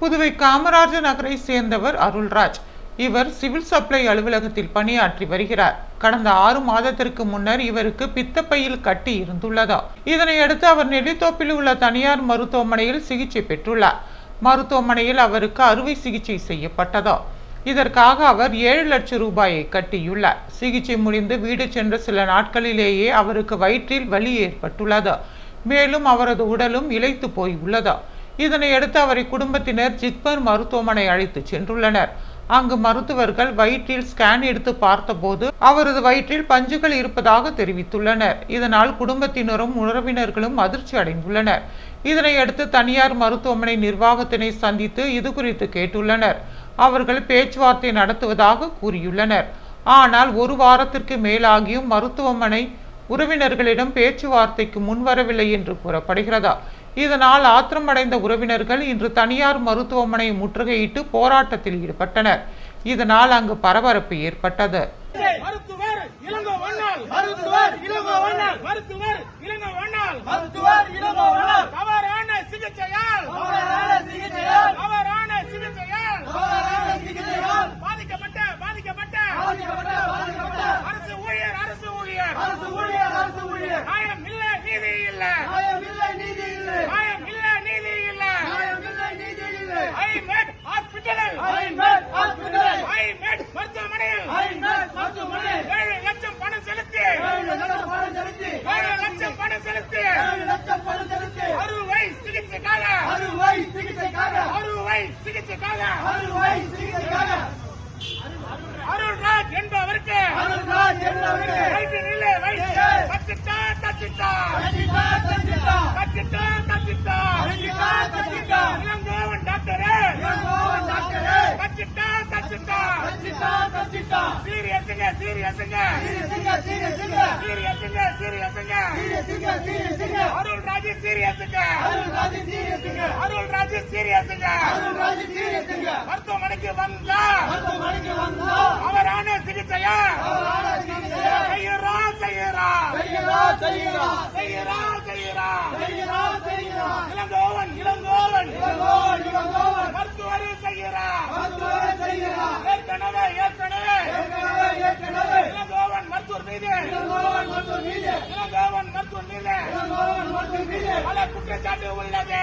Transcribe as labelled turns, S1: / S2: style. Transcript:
S1: புதுவை காமராஜர் நகரை சேர்ந்தவர் அருள்ராஜ். இவர் சிவில் சப்ளை அலுவலகத்தில் பணியாற்றி வருகிறார். கடந்த ஆறு மாதத்திற்கு முன்னர் இவருக்கு பித்தப்பையில் கட்டி இருந்துள்ளதா? இதனையடுத்து அவர் நெல்லித்தோப்பில் உள்ள தனியார் மருத்துவமனையில் சிகிச்சை பெற்றுள்ளார். மருத்துவமனையில் அவருக்கு அறுவை சிகிச்சை செய்யப்பட்டதா? இதற்காக அவர் ஏழு லட்சம் ரூபாயை கட்டியுள்ளார். சிகிச்சை முடிந்து வீடு சென்ற சில நாட்களிலேயே அவருக்கு வயிற்றில் வலி ஏற்பட்டுள்ளது? மேலும் அவரது உடலும் இழைத்து போய் உள்ளதா இதனையடுத்து அவரை குடும்பத்தினர் ஜிப்மர் மருத்துவமனை அழைத்து சென்றுள்ளனர். அங்கு மருத்துவர்கள் வயிற்றில் ஸ்கேன் எடுத்து பார்த்தபோது அவரது வயிற்றில் பஞ்சுகள் இருப்பதாக தெரிவித்துள்ளனர். இதனால் குடும்பத்தினரும் உறவினர்களும் அதிர்ச்சி அடைந்துள்ளனர். இதனையடுத்து தனியார் மருத்துவமனை நிர்வாகத்தினை சந்தித்து இது குறித்து கேட்டுள்ளனர். அவர்கள் பேச்சுவார்த்தை நடத்துவதாக கூறியுள்ளனர். ஆனால் ஒரு வாரத்திற்கு மேலாகியும் மருத்துவமனை உறவினர்களிடம் பேச்சுவார்த்தைக்கு முன்வரவில்லை என்று கூறப்படுகிறதா? இதனால் ஆத்திரமடைந்த உறவினர்கள் இன்று தனியார் மருத்துவமனை முற்றுகையிட்டு போராட்டத்தில் ஈடுபட்டனர். இதனால் அங்கு பரபரப்பு ஏற்பட்டது.
S2: அரசு ஊழியர் அரசு ஊழியர். நியாயம் இல்ல நீதி இல்லை. மருத்துவமனைக்கு வந்தா அவரான சிகிச்சையா செய்யறா செய்யறா இளங்கோவன் இளங்கோ ஆண்டு
S3: உள்ளது